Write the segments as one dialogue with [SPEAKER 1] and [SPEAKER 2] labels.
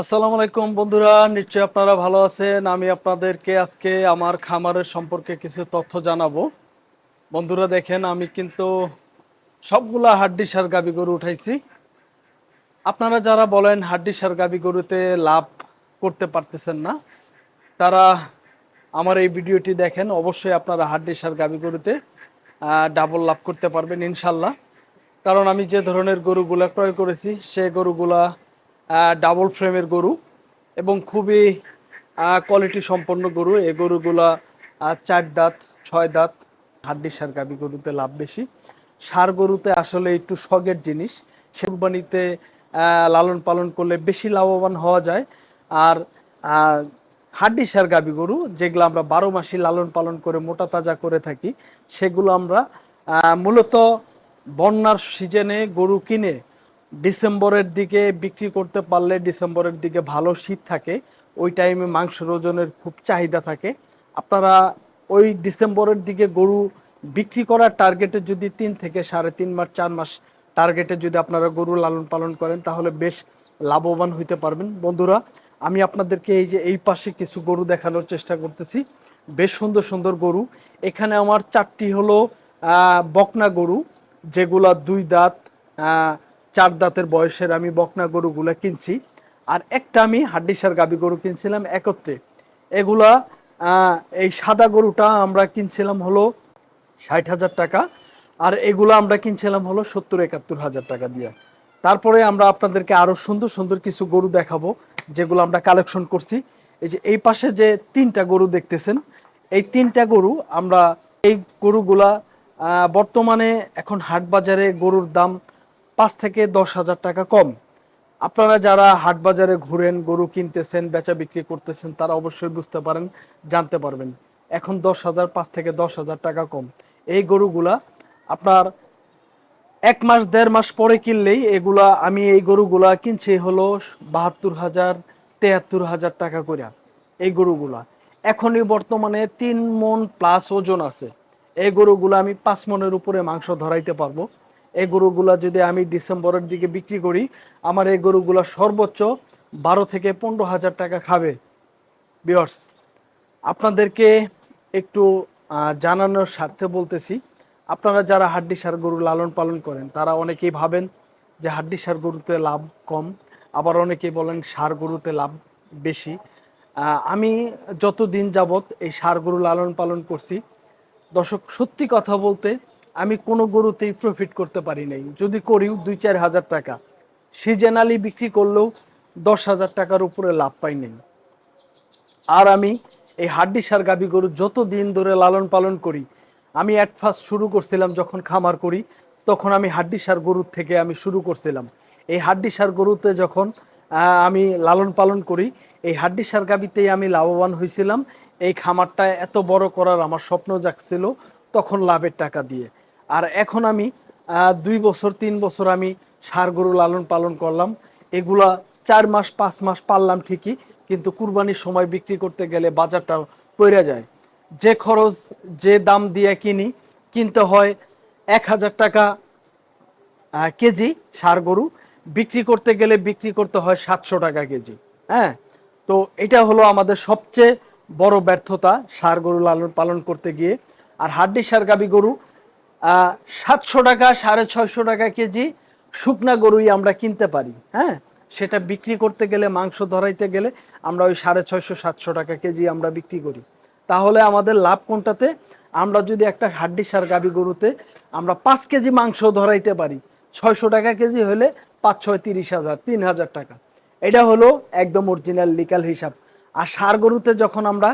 [SPEAKER 1] আসসালামু আলাইকুম বন্ধুরা, নিশ্চয়ই আপনারা ভালো আছেন। আমি আপনাদেরকে আজকে আমার খামারের সম্পর্কে কিছু তথ্য জানাব। বন্ধুরা দেখেন, আমি কিন্তু সবগুলা হাড্ডি সার গাবি গরু উঠাইছি। আপনারা যারা বলেন হাড্ডি সার গাবি গরুতে লাভ করতে পারতেছেন না, তারা আমার এই ভিডিওটি দেখেন। অবশ্যই আপনারা হাড্ডি সার গাবি গরুতে ডাবল লাভ করতে পারবেন ইনশাল্লাহ। কারণ আমি যে ধরনের গরুগুলা ক্রয় করেছি, সে গরুগুলা ডাবল ফ্রেমের গরু এবং খুবই কোয়ালিটি সম্পন্ন গরু। এই গরুগুলা চার দাঁত, ছয় দাঁত, হাড্ডি সার গাবি গরুতে লাভ বেশি। সার গরুতে আসলে একটু শখের জিনিস। সেবানিতে লালন পালন করলে বেশি লাভবান হওয়া যায়। আর হাড্ডি সার গাবি গরু, যেগুলো আমরা বারো মাসই লালন পালন করে, মোটা তাজা করে থাকি, সেগুলো আমরা মূলত বন্যার সিজনে গরু কিনে ডিসেম্বরের দিকে বিক্রি করতে পারলে ডিসেম্বরের দিকে ভালো শীত থাকে, ওই টাইমে মাংসের ওজনের খুব চাহিদা থাকে। আপনারা ওই ডিসেম্বরের দিকে গরু বিক্রি করার টার্গেটে যদি তিন থেকে সাড়ে তিন মাস, চার মাস টার্গেটে যদি আপনারা গরু লালন পালন করেন, তাহলে বেশ লাভবান হইতে পারবেন। বন্ধুরা, আমি আপনাদেরকে এই যে এই পাশে কিছু গরু দেখানোর চেষ্টা করতেছি। বেশ সুন্দর সুন্দর গরু। এখানে আমার চারটি হলো বকনা গরু, যেগুলা দুই দাঁত চার দাঁতের বয়সের আমি বকনা গরুগুলা কিনছি, আর একটা আমি হাড্ডিসার গাবি গরু কিনছিলাম একত্রে। এগুলা এই সাদা গরুটা আমরা কিনছিলাম হলো ষাট হাজার টাকা, আর এগুলো আমরা কিনছিলাম হলো সত্তর একাত্তর হাজার টাকা দিয়ে। তারপরে আমরা আপনাদেরকে আরও সুন্দর সুন্দর কিছু গরু দেখাবো, যেগুলো আমরা কালেকশন করছি। এই যে এই পাশে যে তিনটা গরু দেখতেছেন, এই তিনটা গরু আমরা এই গরুগুলা বর্তমানে এখন হাট বাজারে গরুর দাম পাঁচ থেকে দশ হাজার টাকা কম। আপনারা যারা হাট বাজারে ঘুরেন, গরু কিনতেছেন, বেচা বিক্রি করতেছেন, তারা অবশ্যই বুঝতে পারেন, জানতে পারবেন। এখন দশ হাজার, পাঁচ থেকে দশ হাজার টাকা কম। এই গরুগুলা আপনার এক মাস, দেড় মাস পরে কিনলেই এগুলা, আমি এই গরুগুলা কিনছি হলো বাহাত্তর হাজার তেহাত্তর হাজার টাকা করে এই গরুগুলা। এখনই বর্তমানে তিন মন প্লাস ওজন আছে। এই গরুগুলা আমি পাঁচ মনের উপরে মাংস ধরাইতে পারব। এই গরুগুলা যদি আমি ডিসেম্বরের দিকে বিক্রি করি, আমার এই গরুগুলা সর্বোচ্চ বারো থেকে পনেরো হাজার টাকা খাবে। বিয়ার্স আপনাদেরকে একটু জানানোর স্বার্থে বলতেছি, আপনারা যারা হাড্ডি সার গরু লালন পালন করেন, তারা অনেকেই ভাবেন যে হাড্ডি সার গরুতে লাভ কম, আবার অনেকেই বলেন সার গরুতে লাভ বেশি। আমি যত দিন যাবত এই সার গরু লালন পালন করছি, দর্শক সত্যি কথা বলতে আমি কোনো গরুতেই প্রফিট করতে পারি নাই। যদি করিও দুই চার হাজার টাকা। সিজনালি বিক্রি করলেও দশ হাজার টাকার উপরে লাভ পাই নাই। আর আমি এই হাড্ডি সার গাবি গরু যত দিন ধরে লালন পালন করি, আমি অ্যাট ফার্স্ট শুরু করছিলাম যখন খামার করি, তখন আমি হাড্ডি সার গরুর থেকে আমি শুরু করছিলাম। এই হাড্ডি সার গরুতে যখন আমি লালন পালন করি, এই হাড্ডি সার গাবিতেই আমি লাভবান হয়েছিলাম এই খামারটা এত বড় করার আমার স্বপ্ন জাগছিল, তখন লাভের টাকা দিয়ে। আর এখন আমি দুই বছর, তিন বছর আমি সার গরু লালন পালন করলাম। এগুলা চার মাস, পাঁচ মাস পারলাম ঠিকই, কিন্তু কুরবানির সময় বিক্রি করতে গেলে বাজারটা পড়ে যায়। যে খরচ, যে দাম দিয়ে কিনি, কিনতে হয় এক হাজার টাকা কেজি সার গরু। বিক্রি করতে গেলে বিক্রি করতে হয় সাতশো টাকা কেজি হ্যাঁ? তো এটা হলো আমাদের সবচেয়ে বড় ব্যর্থতা সার গরু লালন পালন করতে গিয়ে। আর হাড্ডি সার গাবি গরু সাতশো টাকা, সাড়ে ছয়শো টাকা কেজি শুকনা গরুই আমরা কিনতে পারি হ্যাঁ? সেটা বিক্রি করতে গেলে, মাংস ধরাইতে গেলে আমরা ওই সাড়ে ছয়শো, সাতশো টাকা কেজি আমরা বিক্রি করি। তাহলে আমাদের লাভ কোনটাতে? আমরা যদি একটা হাড্ডি সার গাবি গরুতে আমরা পাঁচ কেজি মাংস ধরাইতে পারি, ছয়শো টাকা কেজি হলে পাঁচ, ছয়, তিরিশ হাজার, তিন হাজার টাকা। এটা হলো একদম অরিজিনাল লিকাল হিসাব। আর সার গরুতে যখন আমরা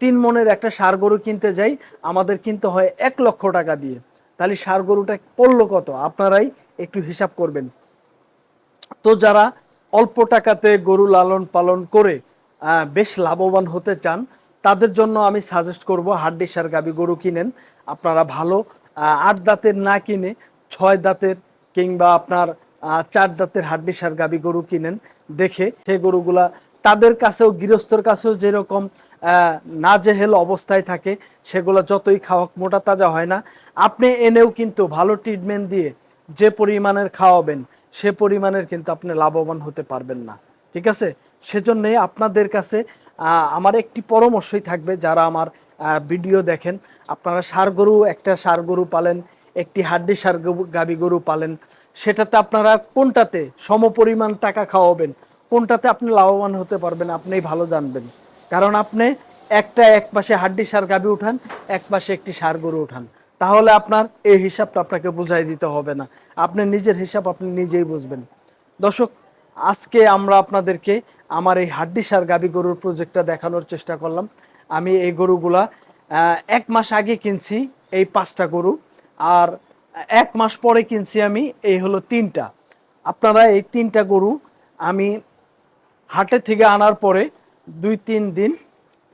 [SPEAKER 1] তিন মনের একটা সার গরু কিনতে যাই, আমাদের কিনতে হয় এক লক্ষ টাকা দিয়ে। তাহলে সার গরুটা পড়ল কত? আপনারাই একটু হিসাব করবেন। তো যারা অল্প টাকাতে গরু লালন পালন করে বেশ লাভবান হতে চান, তাদের জন্য আমি সাজেস্ট করব হাড্ডি সার গাবি গরু কিনেন। আপনারা ভালো আট দাঁতের না কিনে ছয় দাঁতের কিংবা আপনার চার দাঁতের হাড্ডি সার গাবি গরু কিনেন। দেখে সেই গরুগুলা তাদের কাছেও, গৃহস্থর কাছেও যেরকম নাজেহেল অবস্থায় থাকে, সেগুলো যতই খাওয়াক, মোটা তাজা হয় না। আপনি এনেও কিন্তু ভালো ট্রিটমেন্ট দিয়ে যে পরিমাণের খাওয়াবেন, সে পরিমাণের কিন্তু আপনি লাভবান হতে পারবেন না। ঠিক আছে? সেজন্যে আপনাদের কাছে আমার একটি পরামর্শই থাকবে, যারা আমার ভিডিও দেখেন। আপনারা সার গরু একটা সার গরু পালেন, একটি হাড্ডি সার গাবি গরু পালেন। সেটাতে আপনারা কোনটাতে সমপরিমাণ টাকা খাওয়াবেন কোনটাতে আপনি লাভবান হতে পারবেন আপনি ভালো জানবেন। কারণ আপনি একটা এক পাশে হাড্ডি সার গাবি উঠান, এক পাশে একটি সার গরু উঠান। তাহলে আপনার এই হিসাবটা আপনাকে বুঝাই দিতে হবে না। আপনি নিজের হিসাব আপনি নিজেই বুঝবেন। দর্শক, আজকে আমরা আপনাদেরকে আমার এই হাড্ডি সার গাবি গরুর প্রজেক্টটা দেখানোর চেষ্টা করলাম। আমি এই গরুগুলা এক মাস আগে কিনছি এই পাঁচটা গরু, আর এক মাস পরে কিনছি আমি, এই হলো তিনটা। আপনারা এই তিনটা গরু আমি হাটে থেকে আনার পরে দুই, তিন দিন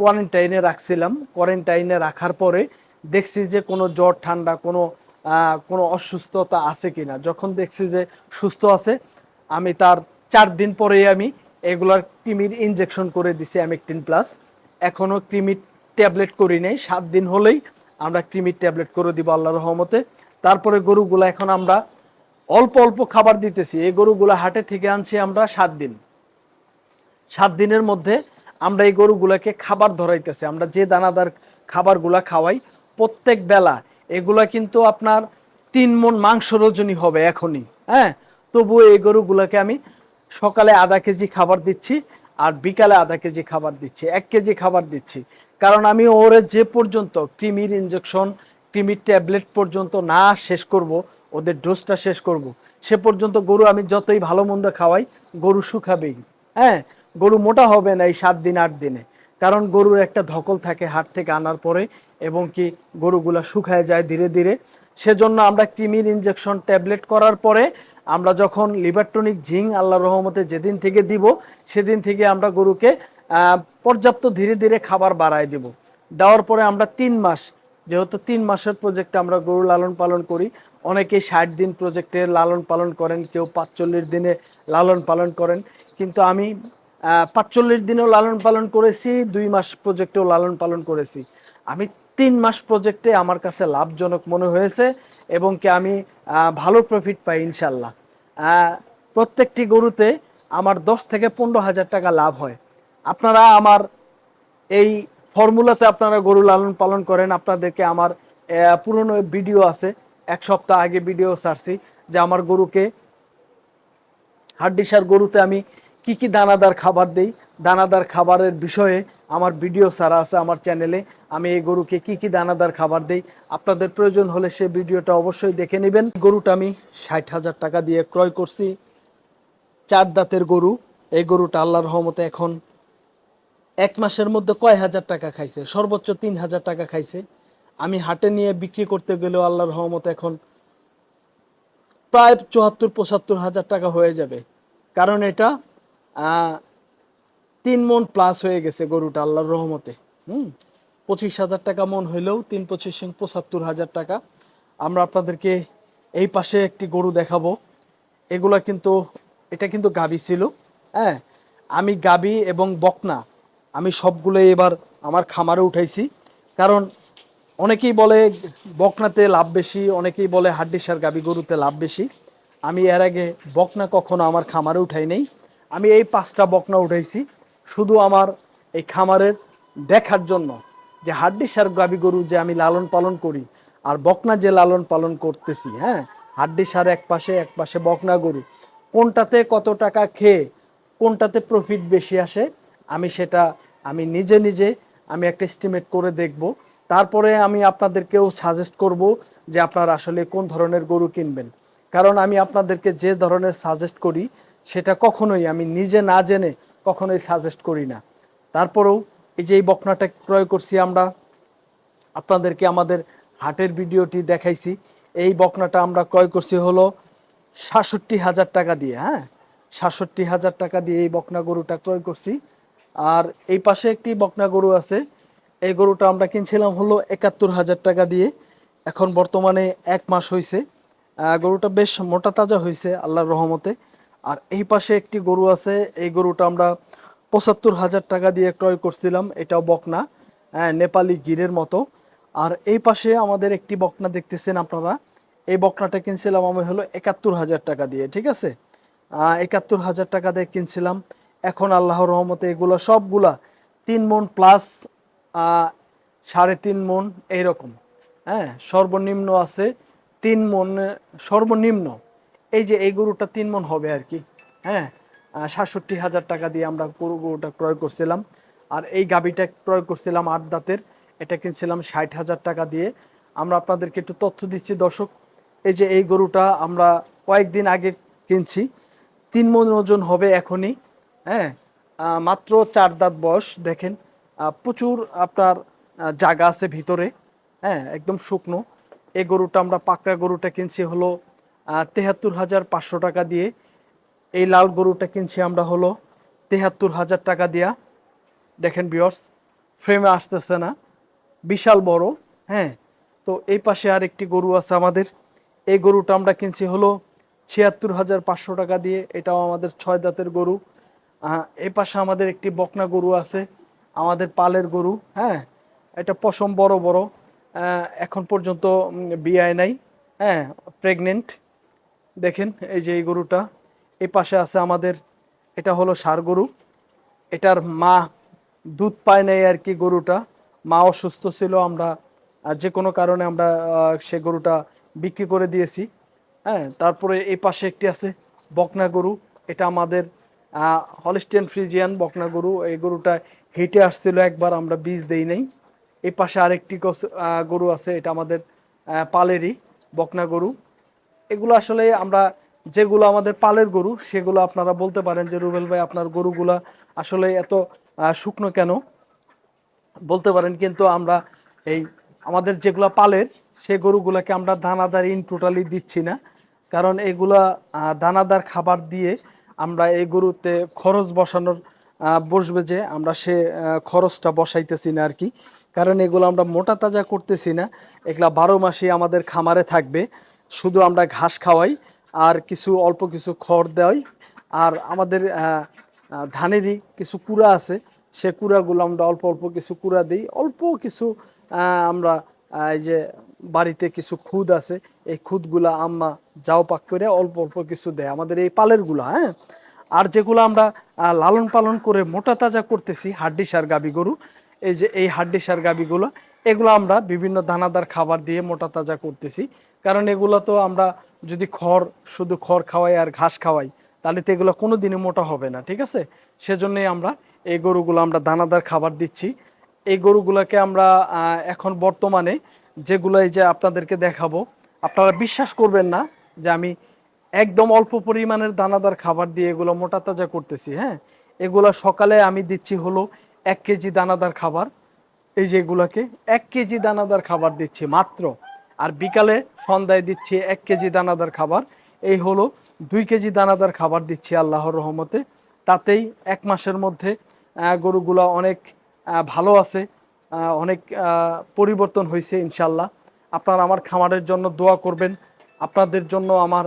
[SPEAKER 1] কোয়ারেন্টাইনে রাখছিলাম। কোয়ারেন্টাইনে রাখার পরে দেখছি যে কোনো জ্বর, ঠান্ডা, কোনো কোনো অসুস্থতা আছে কি না যখন দেখছি যে সুস্থ আছে, আমি তার চার দিন পরেই আমি এগুলার ক্রিমির ইনজেকশন করে দিছি অ্যামেকটিন প্লাস এখনও কৃমির ট্যাবলেট করি নাই। সাত দিন হলেই আমরা কৃমির ট্যাবলেট করে দিব আল্লাহ রহমতে। তারপরে গরুগুলো এখন আমরা অল্প অল্প খাবার দিতেছি। এই গরুগুলো হাটে থেকে আনছি আমরা সাত দিন। সাত দিনের মধ্যে আমরা এই গরুগুলাকে খাবার ধরাইতেছি। আমরা যে দানাদার খাবারগুলা খাওয়াই, প্রত্যেক বেলা এগুলা কিন্তু আপনার তিন মন মাংস রজনী হবে এখনই হ্যাঁ? তবুও এই গরুগুলাকে আমি সকালে আধা কেজি খাবার দিচ্ছি আর বিকালে আধা কেজি খাবার দিচ্ছি, এক কেজি খাবার দিচ্ছি। কারণ আমি ওরে যে পর্যন্ত কৃমির ইনজেকশন কৃমির ট্যাবলেট পর্যন্ত না শেষ করব, ওদের ডোজটা শেষ করব, সে পর্যন্ত গরু আমি যতই ভালো মন্দ খাওয়াই, গরু শুকাবেই হ্যাঁ গরু মোটা হবে না এই সাত দিন, আট দিনে। কারণ গরুর একটা ধকল থাকে হাট থেকে আনার পরে এবং কি গরুগুলা শুকায় যায় ধীরে ধীরে। সেজন্য আমরা কৃমির ইনজেকশন ট্যাবলেট করার পরে আমরা যখন লিভারটনিক জিং আল্লাহ রহমতে যেদিন থেকে দিব, সেদিন থেকে আমরা গরুকে পর্যাপ্ত ধীরে ধীরে খাবার বাড়ায় দিব। দেওয়ার পরে আমরা তিন মাস যেহেতু তিন মাসের প্রজেক্টে আমরা গরু লালন পালন করি, অনেকেই ষাট দিন প্রজেক্টে লালন পালন করেন, কেউ পাঁচচল্লিশ দিনে লালন পালন করেন। কিন্তু আমি পাঁচচল্লিশ দিনেও লালন পালন করেছি, দুই মাস প্রজেক্টেও লালন পালন করেছি। আমি তিন মাস প্রজেক্টে আমার কাছে লাভজনক মনে হয়েছে এবং কি আমি ভালো প্রফিট পাই ইনশাল্লাহ। প্রত্যেকটি গরুতে আমার দশ থেকে পনেরো হাজার টাকা লাভ হয়। আপনারা আমার এই ফর্মুলাতে আপনারা গরু লালন পালন করেন। আপনাদেরকে আমার পুরনো ভিডিও আছে। এক সপ্তাহ আগে ভিডিও ছাড়ছি যে আমার গরুকে হাড্ডিসার গরুতে আমি কি কি দানাদার খাবার দেই। দানাদার খাবারের বিষয়ে আমার ভিডিও ছাড়া আছে আমার চ্যানেলে। আমি এই গরুকে কি কি দানাদার খাবার দেই। আপনাদের প্রয়োজন হলে সে ভিডিওটা অবশ্যই দেখে নেবেন। গরুটা আমি ষাট হাজার টাকা দিয়ে ক্রয় করছি। চার দাঁতের গরু। এই গরুটা আল্লাহর রহমতে এখন এক মাসের মধ্যে কয় হাজার টাকা খাইছে? সর্বোচ্চ তিন হাজার টাকা খাইছে। আমি হাটে নিয়ে বিক্রি করতে গেলেও আল্লাহর রহমত এখন প্রায় চুয়াত্তর, পঁচাত্তর হাজার টাকা হয়ে যাবে। কারণ এটা তিন মন প্লাস হয়ে গেছে গরুটা আল্লাহর রহমতে। হুম? পঁচিশ হাজার টাকা মন হইলেও তিন পঁচিশ পঁচাত্তর হাজার টাকা। আমরা আপনাদেরকে এই পাশে একটি গরু দেখাবো। এগুলা কিন্তু, এটা কিন্তু গাবি ছিল। হ্যাঁ? আমি গাবি এবং বকনা আমি সবগুলো এবার আমার খামারে উঠাইছি। কারণ অনেকেই বলে বকনাতে লাভ বেশি, অনেকেই বলে হাড্ডিসার গাবি গরুতে লাভ বেশি। আমি এর আগে বকনা কখনো আমার খামারে উঠাই নেই। আমি এই পাঁচটা বকনা উঠাইছি শুধু আমার এই খামারের দেখার জন্য যে হাড্ডিসার গাবি গরু যে আমি লালন পালন করি আর বকনা যে লালন পালন করতেছি হ্যাঁ? হাড্ডিসার এক পাশে এক পাশে বকনা গরু। কোনটাতে কত টাকা খেয়ে কোনটাতে প্রফিট বেশি আসে আমি সেটা আমি নিজে নিজে আমি একটা এস্টিমেট করে দেখব। তারপরে আমি আপনাদেরকেও সাজেস্ট করব যে আপনারা আসলে কোন ধরনের গরু কিনবেন। কারণ আমি আপনাদেরকে যে ধরনের সাজেস্ট করি, সেটা কখনোই আমি নিজে না জেনে কখনোই সাজেস্ট করি না। তারপরেও এই যে এই বকনাটা ক্রয় করছি আমরা, আপনাদেরকে আমাদের হাটের ভিডিওটি দেখাইছি। এই বকনাটা আমরা ক্রয় করছি হলো সাতষট্টি হাজার টাকা দিয়ে হ্যাঁ? সাতষট্টি হাজার টাকা দিয়ে এই বকনা গরুটা ক্রয় করছি। আর এই পাশে একটি বকনা গরু আছে। এই গরুটা আমরা কিনছিলাম হলো একাত্তর হাজার টাকা দিয়ে। এখন বর্তমানে এক মাস হয়েছে গরুটা বেশ মোটা তাজা হয়েছে আল্লাহর রহমতে। আর এই পাশে একটি গরু আছে, এই গরুটা আমরা পঁচাত্তর হাজার টাকা দিয়ে ক্রয় করছিলাম। এটাও বকনা হ্যাঁ নেপালি গিরের মতো। আর এই পাশে আমাদের একটি বকনা দেখতেছেন আপনারা। এই বকনাটা কিনছিলাম আমি হলো একাত্তর হাজার টাকা দিয়ে, ঠিক আছে? একাত্তর হাজার টাকা দিয়ে কিনছিলাম। এখন আল্লাহর রহমতে এগুলো সবগুলা তিন মন প্লাস সাড়ে তিন মন এইরকম। হ্যাঁ সর্বনিম্ন আছে তিন মন, সর্বনিম্ন। এই যে এই গরুটা তিন মন হবে আর কি। হ্যাঁ সাতষট্টি হাজার টাকা দিয়ে আমরা গরু, গরুটা ক্রয় করছিলাম। আর এই গাবিটা ক্রয় করছিলাম আট দাঁতের। এটা কিনছিলাম ষাট হাজার টাকা দিয়ে। আমরা আপনাদেরকে একটু তথ্য দিচ্ছি, দর্শক। এই যে এই গরুটা আমরা কয়েকদিন আগে কিনছি। তিন মন ওজন হবে এখনই। হ্যাঁ মাত্র চার দাঁত বয়স, দেখেন প্রচুর আপনার জায়গা আছে ভিতরে হ্যাঁ একদম শুকনো। এই গরুটা আমরা পাকড়া গরুটা কিনছি হলো তেহাত্তর হাজার পাঁচশো টাকা দিয়ে। এই লাল গরুটা কিনছি আমরা হলো, তেহাত্তর হাজার টাকা দিয়া। দেখেন বিয়র্স ফ্রেমে আসতেছে না, বিশাল বড় হ্যাঁ। তো এই পাশে আর একটি গরু আছে আমাদের, এই গরুটা আমরা কিনছি হলো ছিয়াত্তর হাজার পাঁচশো টাকা দিয়ে, এটাও আমাদের ছয় দাঁতের গরু। এই পাশে আমাদের একটি বকনা গরু আছে, আমাদের পালের গরু হ্যাঁ? এটা পশম বড় বড় এখন পর্যন্ত বিয়ায় নাই হ্যাঁ? প্রেগনেন্ট দেখেন এই যে এই গরুটা, এই পাশে আছে আমাদের, এটা হলো ষাড় গরু, এটার মা দুধ পায় নাই আর কি গরুটা, মা অসুস্থ ছিল, আমরা যে কোনো কারণে আমরা সে গরুটা বিক্রি করে দিয়েছি হ্যাঁ? তারপরে এই পাশে একটি আছে বকনা গরু, এটা আমাদের হলিস্টিয়ান ফ্রিজিয়ান বকনা গরু, এই গরুটা হেঁটে আসছিল একবার, আমরা বীজ দেই নাই। এই পাশে আরেকটি গরু আছে, এটা আমাদের পালেরই বকনা গরু। এগুলো আসলে আমরা, যেগুলো আমাদের পালের গরু, সেগুলো আপনারা বলতে পারেন যে, রুবেল ভাই, আপনার গরুগুলা আসলে এত শুকনো কেন? বলতে পারেন কিন্তু আমরা এই আমাদের যেগুলা পালের, সে গরুগুলাকে আমরা দানাদার ইন টোটালি দিচ্ছি না। কারণ এগুলা দানাদার খাবার দিয়ে আমরা এই গরুতে খরচ বসানোর বসবে যে আমরা সে খরচটা বসাইতেছি না আর কি। কারণ এগুলো আমরা মোটা তাজা করতেছি না, এগুলা বারো মাসই আমাদের খামারে থাকবে। শুধু আমরা ঘাস খাওয়াই আর কিছু, অল্প কিছু খড় দেওয়াই। আর আমাদের ধানেরই কিছু কুড়া আছে, সে কুড়াগুলো আমরা অল্প অল্প কিছু কুড়া দিই। অল্প কিছু আমরা এই যে বাড়িতে কিছু খুদ আছে, এই খুদগুলা আম্মা যাও পাক করে অল্প অল্প কিছু দেয়। আমাদের এই পালেরগুলা হ্যাঁ? আর যেগুলো আমরা লালন পালন করে মোটা তাজা করতেছি হাড্ডি সার গাবি গরু, এই যে এই হাড্ডি সার গাবিগুলো, এগুলো আমরা বিভিন্ন দানাদার খাবার দিয়ে মোটা তাজা করতেছি। কারণ এগুলো তো আমরা যদি খড়, শুধু খড় খাওয়াই আর ঘাস খাওয়াই, তাহলে তো এগুলো কোনো দিনই মোটা হবে না, ঠিক আছে? সেজন্যই আমরা এই গরুগুলো আমরা দানাদার খাবার দিচ্ছি। এই গরুগুলোকে আমরা এখন বর্তমানে যেগুলো এই যে আপনাদেরকে দেখাবো, আপনারা বিশ্বাস করবেন না যে আমি একদম অল্প পরিমাণের দানাদার খাবার দিয়ে এগুলো মোটা তাজা করতেছি হ্যাঁ? এগুলো সকালে আমি দিচ্ছি হলো এক কেজি দানাদার খাবার। এই যে এগুলাকে এক কেজি দানাদার খাবার দিচ্ছি মাত্র। আর বিকালে সন্ধ্যায় দিচ্ছি এক কেজি দানাদার খাবার। এই হলো দুই কেজি দানাদার খাবার দিচ্ছি আল্লাহর রহমতে। তাতেই এক মাসের মধ্যে গরুগুলা অনেক ভালো আছে। অনেক পরিবর্তন হয়েছে ইনশাল্লাহ। আপনারা আমার খামারের জন্য দোয়া করবেন। আপনাদের জন্য আমার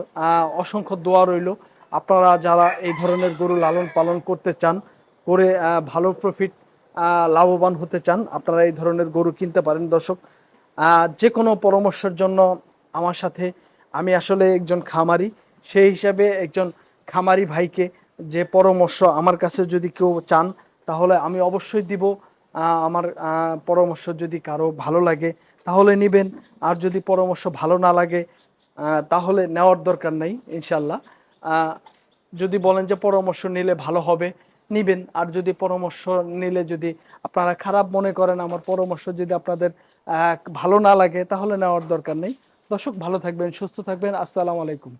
[SPEAKER 1] অসংখ্য দোয়া রইল। আপনারা যারা এই ধরনের গরু লালন পালন করতে চান, করে ভালো প্রফিট লাভবান হতে চান, আপনারা এই ধরনের গরু কিনতে পারেন দর্শক। যে কোনো পরামর্শের জন্য আমার সাথে, আমি আসলে একজন খামারি, সেই হিসাবে একজন খামারি ভাইকে যে পরামর্শ আমার কাছে যদি কেউ চান, তাহলে আমি অবশ্যই দিব। আমার পরামর্শ যদি কারও ভালো লাগে, তাহলে নেবেন। আর যদি পরামর্শ ভালো না লাগে তাহলে নেওয়ার দরকার নেই ইনশাল্লাহ যদি বলেন যে পরামর্শ নিলে ভালো হবে, নিবেন। আর যদি পরামর্শ নিলে যদি আপনারা খারাপ মনে করেন, আমার পরামর্শ যদি আপনাদের ভালো না লাগে, তাহলে নেওয়ার দরকার নেই। দর্শক, ভালো থাকবেন, সুস্থ থাকবেন। আসসালামু আলাইকুম।